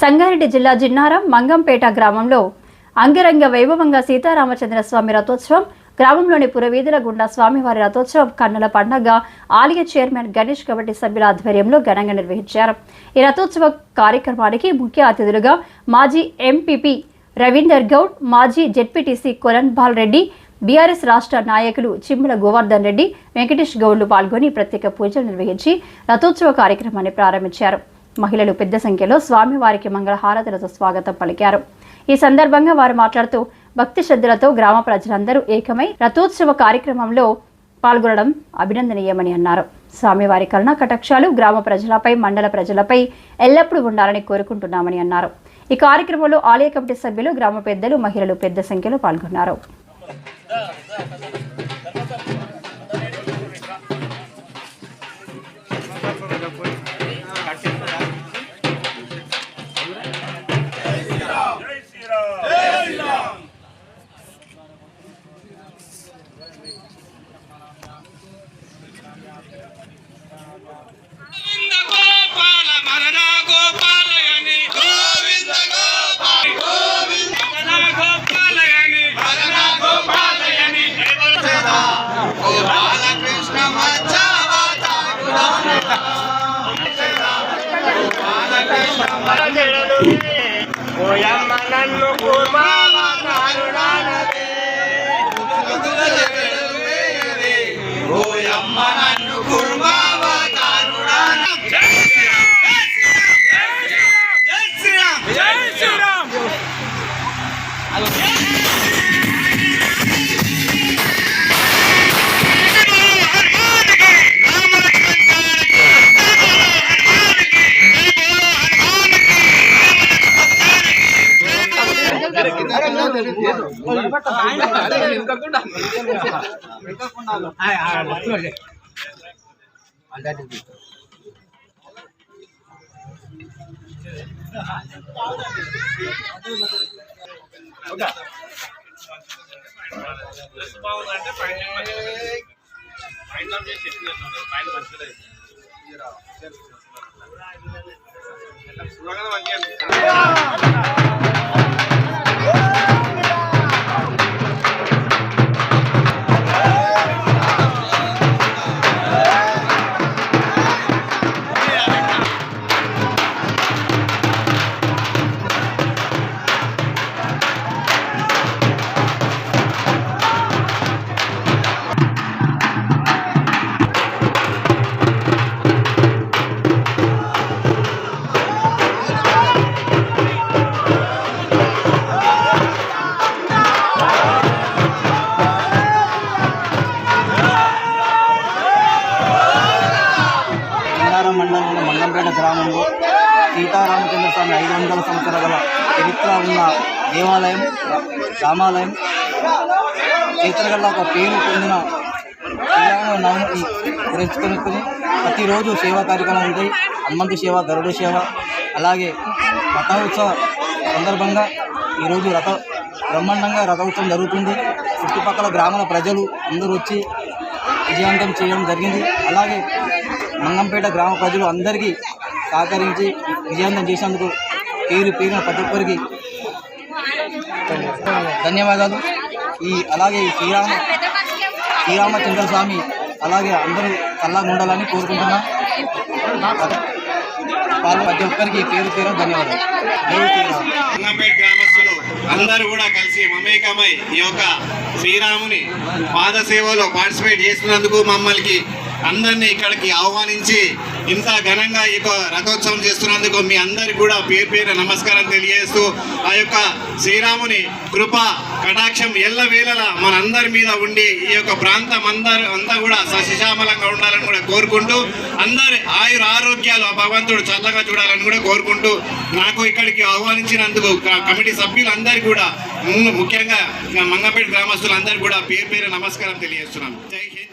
సంగారెడ్డి జిల్లా జిన్నారం మంగంపేట గ్రామంలో అంగరంగ వైభవంగా సీతారామచంద్ర స్వామి రథోత్సవం గ్రామంలోని పురవీధుల గుండా స్వామివారి రథోత్సవం కన్నుల పండగ ఆలయ చైర్మన్ గణేష్ కమిటీ సభ్యుల ఆధ్వర్యంలో ఘనంగా నిర్వహించారు. ఈ రథోత్సవ కార్యక్రమానికి ముఖ్య అతిథులుగా మాజీ ఎంపీపీ రవీందర్ గౌడ్ మాజీ జెడ్పీటీసీ కొలన్ బాల్ రెడ్డి బీఆర్ఎస్ రాష్ట్ర నాయకులు చిమ్మల గోవర్ధన్ రెడ్డి వెంకటేష్ గౌడ్లు పాల్గొని ప్రత్యేక పూజలు నిర్వహించి రథోత్సవ కార్యక్రమాన్ని ప్రారంభించారు. మహిళలు పెద్ద సంఖ్యలో స్వామివారికి మంగళహారతులతో స్వాగతం పలికారు. ఈ సందర్భంగా వారు మాట్లాడుతూ భక్తి శ్రద్ధలతో గ్రామ ప్రజలందరూ ఏకమై రథోత్సవ కార్యక్రమంలో పాల్గొనడం అభినందనీయమని అన్నారు. స్వామివారి కరుణ కటాక్షాలు గ్రామ ప్రజలపై మండల ప్రజలపై ఎల్లప్పుడూ ఉండాలని కోరుకుంటున్నామని అన్నారు. ఈ కార్యక్రమంలో ఆలయ కమిటీ సభ్యులు గ్రామ పెద్దలు మహిళలు పెద్ద సంఖ్యలో పాల్గొన్నారు. కృష్ణ ఓయమ్మ నన్ను కుర్మావతారుడానదే బంగారం గ్రామంలో సీతారామచంద్ర స్వామి ఐదు వందల సంవత్సరాల చరిత్ర ఉన్న దేవాలయం రామాలయం చరిత్ర ఒక పేరు పొందిన శ్రీరామ నవమిని ప్రతిరోజు సేవా కార్యక్రమాలు ఉంటాయి. హనుమంతు సేవ గరుడ సేవ అలాగే రథోత్సవ సందర్భంగా ఈరోజు రథ బ్రహ్మాండంగా రథోత్సవం జరుగుతుంది. చుట్టుపక్కల గ్రామాల ప్రజలు అందరూ వచ్చి విజయవంతం చేయడం జరిగింది. అలాగే మంగంపేట గ్రామ ప్రజలు అందరికీ సహకరించి విజయవంతం చేసినందుకు పేరు పేరున ప్రతి ఒక్కరికి ధన్యవాదాలు. ఈ అలాగే ఈ శ్రీరామ శ్రీరామచంద్ర స్వామి అలాగే అందరూ చల్లగా ఉండాలని కోరుకుంటున్నాం. వాళ్ళు ప్రతి ఒక్కరికి పేరు పేరు ధన్యవాదాలు. గ్రామస్తులు అందరూ కూడా కలిసి మమేకమై ఈ యొక్క శ్రీరాముని పాద సేవలో పార్టిసిపేట్ చేస్తున్నందుకు మమ్మల్ని అందరినీ ఇక్కడికి ఆహ్వానించి ఇంత ఘనంగా ఈ యొక్క రథోత్సవం చేస్తున్నందుకు మీ అందరికి కూడా పేరు పేరు నమస్కారం తెలియజేస్తూ ఆ యొక్క శ్రీరాముని కృప కటాక్షం ఎల్ల వేళల మనందరి మీద ఉండి ఈ యొక్క ప్రాంతం అందరు అంతా కూడా సశిశామలంగా ఉండాలని కూడా కోరుకుంటూ అందరి ఆయుర ఆరోగ్యాలు ఆ భగవంతుడు చల్లగా చూడాలని కూడా కోరుకుంటూ నాకు ఇక్కడికి ఆహ్వానించినందుకు కమిటీ సభ్యులందరికీ కూడా ముఖ్యంగా మంగపేట గ్రామస్తులందరికీ కూడా పేరు పేరు నమస్కారం తెలియజేస్తున్నాను. జై హింద్.